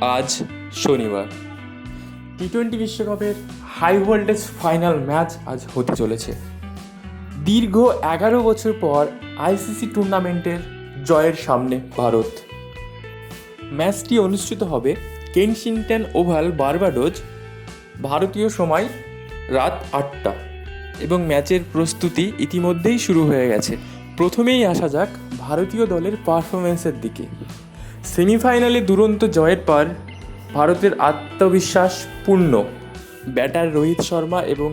আজ শনিবার। T twenty বিশ্বকাপের হাই ভোল্টেজ ফাইনাল ম্যাচ আজ হতে চলেছে। দীর্ঘ এগারো বছর পর আইসিসি টুর্নামেন্টের জয়ের সামনে ভারত। ম্যাচটি অনুষ্ঠিত হবে কেনশিংটন ওভাল বারবাডোজ, ভারতীয় সময় রাত আটটা। এবং ম্যাচের প্রস্তুতি ইতিমধ্যেই শুরু হয়ে গেছে। প্রথমেই আসা যাক ভারতীয় দলের পারফরমেন্সের দিকে। সেমিফাইনালে দুরন্ত জয়ের পর ভারতের আত্মবিশ্বাস পূর্ণ। ব্যাটার রোহিত শর্মা এবং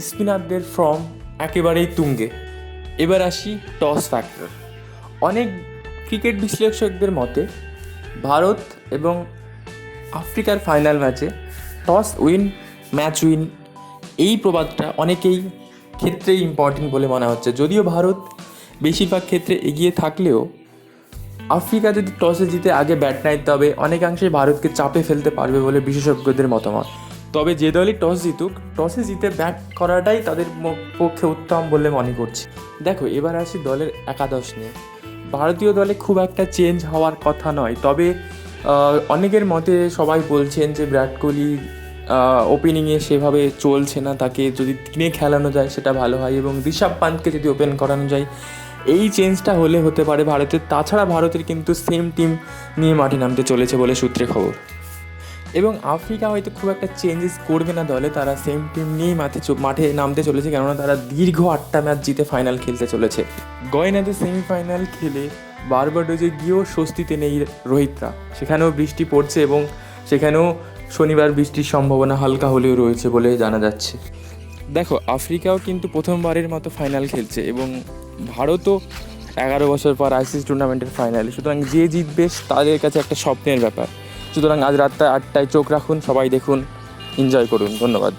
স্পিনারদের ফর্ম একেবারেই তুঙ্গে। এবার আসি টস ফ্যাক্টর। অনেক ক্রিকেট বিশ্লেষকদের মতে, ভারত এবং আফ্রিকার ফাইনাল ম্যাচে টস উইন, ম্যাচ উইন, এই প্রবাদটা অনেকেই ক্ষেত্রেই ইম্পর্টেন্ট বলে মনে হচ্ছে। যদিও ভারত বেশিরভাগ ক্ষেত্রে এগিয়ে থাকলেও আফ্রিকা যদি টসে জিতে আগে ব্যাট নেয়, তবে অনেকাংশে ভারতকে চাপে ফেলতে পারবে বলে বিশেষজ্ঞদের মতামত। তবে যে দলই টস জিতুক, টসে জিতে ব্যাট করাটাই তাদের পক্ষে উত্তম বলে মনে করছি। দেখো, এবার আসি দলের একাদশ নিয়ে। ভারতীয় দলে খুব একটা চেঞ্জ হওয়ার কথা নয়, তবে অনেকের মতে সবাই বলছেন যে বিরাট কোহলি ওপেনিংয়ে সেভাবে চলছে না, তাকে যদি তিনে খেলানো যায় সেটা ভালো হয় এবং ঋষভ পান্তকে যদি ওপেন করানো যায় এই চেঞ্জটা হলে হতে পারে ভারতের, তাছাড়া ভারতের কিন্তু সেম টিম নিয়ে মাঠে নামতে চলেছে বলে সূত্রে খবর। এবং আফ্রিকা হয়তো খুব একটা চেঞ্জেস করবে না দলে, তারা সেম টিম নিয়েই মাঠে মাঠে নামতে চলেছে, কেননা তারা দীর্ঘ আটটা ম্যাচ জিতে ফাইনাল খেলতে চলেছে। গয়নাতে সেমিফাইনাল খেলে বারবাডোজে গিয়েও স্বস্তিতে নেই রোহিতরা। সেখানেও বৃষ্টি পড়ছে এবং সেখানেও শনিবার বৃষ্টির সম্ভাবনা হালকা হলেও রয়েছে বলে জানা যাচ্ছে। দেখো, আফ্রিকাও কিন্তু প্রথমবারের মতো ফাইনাল খেলছে এবং ভারতও এগারো বছর পর আইসিসি টুর্নামেন্টের ফাইনালে সুতরাং যে জিতবে তাদের কাছে একটা স্বপ্নের ব্যাপার। সুতরাং আজ রাতটা আটটায় চোখ রাখুন, সবাই দেখুন এনজয় করুন। ধন্যবাদ।